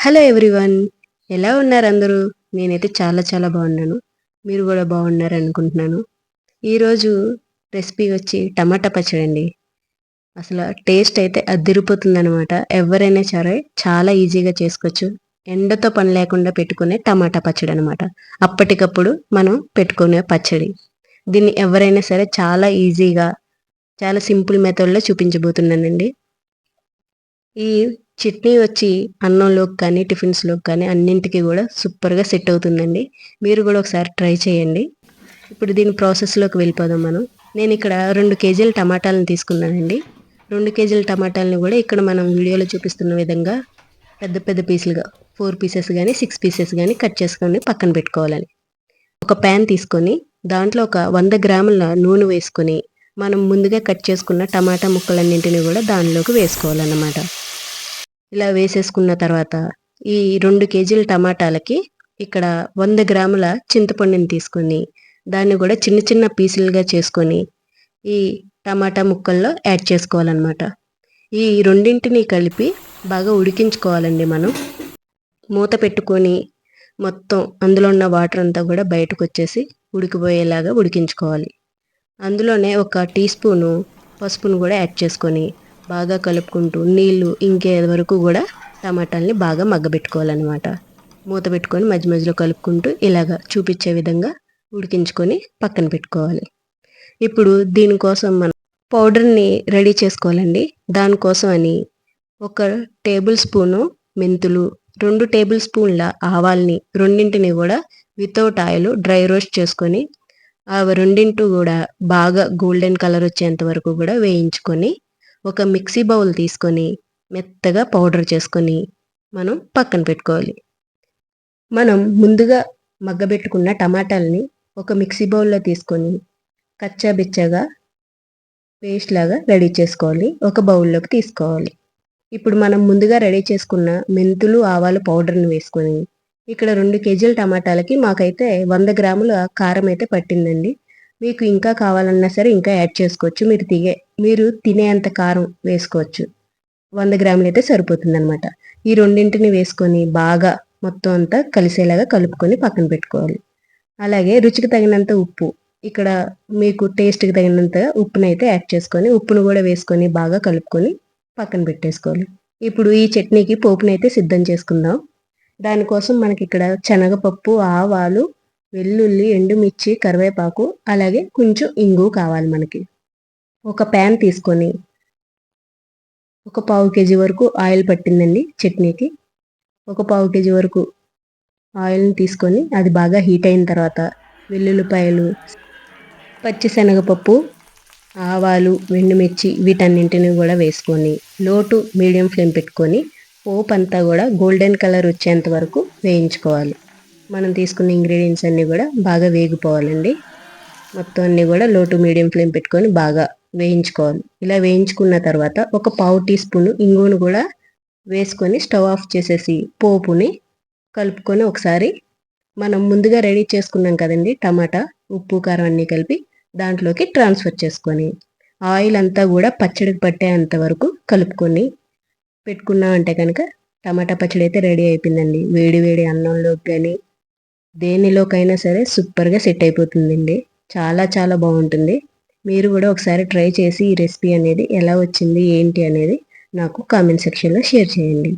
Hello everyone. ఎలా ఉన్నారు అందరూ? నేనైతే చాలా చాలా బాగున్నాను. మీరు కూడా బాగున్నారు అనుకుంటున్నాను. ఈరోజు రెసిపీ వచ్చి టమాటా పచ్చడి అండి. అసలు టేస్ట్ అయితే అదిరిపోతుందనమాట ఎవరైనా సరే చాలా ఈజీగా చేసుకోవచ్చు. ఎండతో పని లేకుండా పెట్టుకునే టమాటా పచ్చడి అనమాట అప్పటికప్పుడు మనం పెట్టుకునే పచ్చడి. దీన్ని ఎవరైనా సరే చాలా ఈజీగా చాలా సింపుల్ మెథడ్లో చూపించబోతున్నానండి. ఈ చట్నీ వచ్చి అన్నంలోకి కానీ టిఫిన్స్లోకి కానీ అన్నింటికి కూడా సూపర్గా సెట్ అవుతుందండి. మీరు కూడా ఒకసారి ట్రై చేయండి. ఇప్పుడు దీని ప్రాసెస్లోకి వెళ్ళిపోదాం మనం. నేను ఇక్కడ రెండు కేజీల టమాటాలను తీసుకున్నానండి. రెండు కేజీల టమాటాలను కూడా ఇక్కడ మనం వీడియోలో చూపిస్తున్న విధంగా పెద్ద పెద్ద పీసులుగా ఫోర్ పీసెస్ కానీ సిక్స్ పీసెస్ కానీ కట్ చేసుకొని పక్కన పెట్టుకోవాలని ఒక ప్యాన్ తీసుకొని దాంట్లో ఒక వంద గ్రాముల నూనె వేసుకొని మనం ముందుగా కట్ చేసుకున్న టమాటా ముక్కలన్నింటినీ కూడా దానిలోకి వేసుకోవాలన్నమాట. ఇలా వేసేసుకున్న తర్వాత ఈ రెండు కేజీల టమాటాలకి ఇక్కడ వంద గ్రాముల చింతపండుని తీసుకొని దాన్ని కూడా చిన్న చిన్న పీసులుగా చేసుకొని ఈ టమాటా ముక్కల్లో యాడ్ చేసుకోవాలన్నమాట. ఈ రెండింటిని కలిపి బాగా ఉడికించుకోవాలండి మనం. మూత పెట్టుకొని మొత్తం అందులో ఉన్న వాటర్ అంతా కూడా బయటకు వచ్చేసి ఉడికిపోయేలాగా ఉడికించుకోవాలి. అందులోనే ఒక టీ స్పూను పసుపును కూడా యాడ్ చేసుకొని బాగా కలుపుకుంటూ నీళ్ళు ఇంకే వరకు కూడా టమాటాలని బాగా మగ్గబెట్టుకోవాలన్నమాట. మూత పెట్టుకొని మధ్య మధ్యలో కలుపుకుంటూ ఇలాగ చూపించే విధంగా ఉడికించుకొని పక్కన పెట్టుకోవాలి. ఇప్పుడు దీనికోసం మనం పౌడర్ని రెడీ చేసుకోవాలండి. దానికోసం అని ఒక టేబుల్ స్పూను మెంతులు రెండు టేబుల్ స్పూన్ల ఆవాల్ని రెండింటిని కూడా వితౌట్ ఆయిల్ డ్రై రోస్ట్ చేసుకొని ఆ రెండింటి కూడా బాగా గోల్డెన్ కలర్ వచ్చేంత వరకు కూడా వేయించుకొని ఒక మిక్సీ బౌల్ తీసుకొని మెత్తగా పౌడర్ చేసుకొని మనం పక్కన పెట్టుకోవాలి. మనం ముందుగా మగ్గబెట్టుకున్న టమాటాలని ఒక మిక్సీ బౌల్లో తీసుకొని కచ్చా బిచ్చగా పేస్ట్ లాగా రెడీ చేసుకోవాలి. ఒక బౌల్లోకి తీసుకోవాలి. ఇప్పుడు మనం ముందుగా రెడీ చేసుకున్న మెంతులు ఆవాలు పౌడర్ని వేసుకొని ఇక్కడ రెండు కేజీల టమాటాలకి మాకైతే వంద గ్రాముల కారం అయితే పట్టిందండి. మీకు ఇంకా కావాలన్నా సరే ఇంకా యాడ్ చేసుకోవచ్చు. మీరు తిగే మీరు తినేంత కారం వేసుకోవచ్చు. వంద గ్రాములు అయితే సరిపోతుంది అనమాట ఈ రెండింటిని వేసుకొని బాగా మొత్తం అంతా కలిసేలాగా కలుపుకొని పక్కన పెట్టుకోవాలి. అలాగే రుచికి తగినంత ఉప్పు. ఇక్కడ మీకు టేస్ట్కి తగినంత ఉప్పును అయితే యాడ్ చేసుకొని ఉప్పును కూడా వేసుకొని బాగా కలుపుకొని పక్కన పెట్టేసుకోవాలి. ఇప్పుడు ఈ చట్నీకి పోపునైతే సిద్ధం చేసుకుందాం. దానికోసం మనకి ఇక్కడ శనగపప్పు ఆవాలు వెల్లుల్లి ఎండుమిర్చి కరివేపాకు అలాగే కొంచెం ఇంగు కావాలి మనకి. ఒక ప్యాన్ తీసుకొని ఒక పావు కేజీ వరకు ఆయిల్ పట్టిందండి చట్నీకి. ఒక పావు కేజీ వరకు ఆయిల్ని తీసుకొని అది బాగా హీట్ అయిన తర్వాత వెల్లుల్లిపాయలు పచ్చిశనగపప్పు ఆవాలు వెండుమిర్చి వీటన్నింటిని కూడా వేసుకొని లోటు మీడియం ఫ్లేమ్ పెట్టుకొని పోపు అంతా కూడా గోల్డెన్ కలర్ వచ్చేంత వరకు వేయించుకోవాలి. మనం తీసుకున్న ఇంగ్రీడియంట్స్ అన్నీ కూడా బాగా వేగిపోవాలండి. మొత్తం అన్నీ కూడా లోటు మీడియం ఫ్లేమ్ పెట్టుకొని బాగా వేయించుకోవాలి. ఇలా వేయించుకున్న తర్వాత ఒక పావు టీ స్పూన్ ఇంగును కూడా వేసుకొని స్టవ్ ఆఫ్ చేసేసి పోపుని కలుపుకొని ఒకసారి మనం ముందుగా రెడీ చేసుకున్నాం కదండి టమాటా ఉప్పు కారం అన్నీ కలిపి దాంట్లోకి ట్రాన్స్ఫర్ చేసుకొని ఆయిల్ అంతా కూడా పచ్చడికి పట్టేంత వరకు కలుపుకొని పెట్టుకున్నాం అంటే కనుక టమాటా పచ్చడి అయితే రెడీ అయిపోయిందండి. వేడి వేడి అన్నంలోకి కానీ దేనిలోకైనా సరే సూపర్గా సెట్ అయిపోతుందండి. చాలా చాలా బాగుంటుంది. మీరు కూడా ఒకసారి ట్రై చేసి ఈ రెసిపీ అనేది ఎలా వచ్చింది ఏంటి అనేది నాకు కామెంట్ సెక్షన్లో షేర్ చేయండి.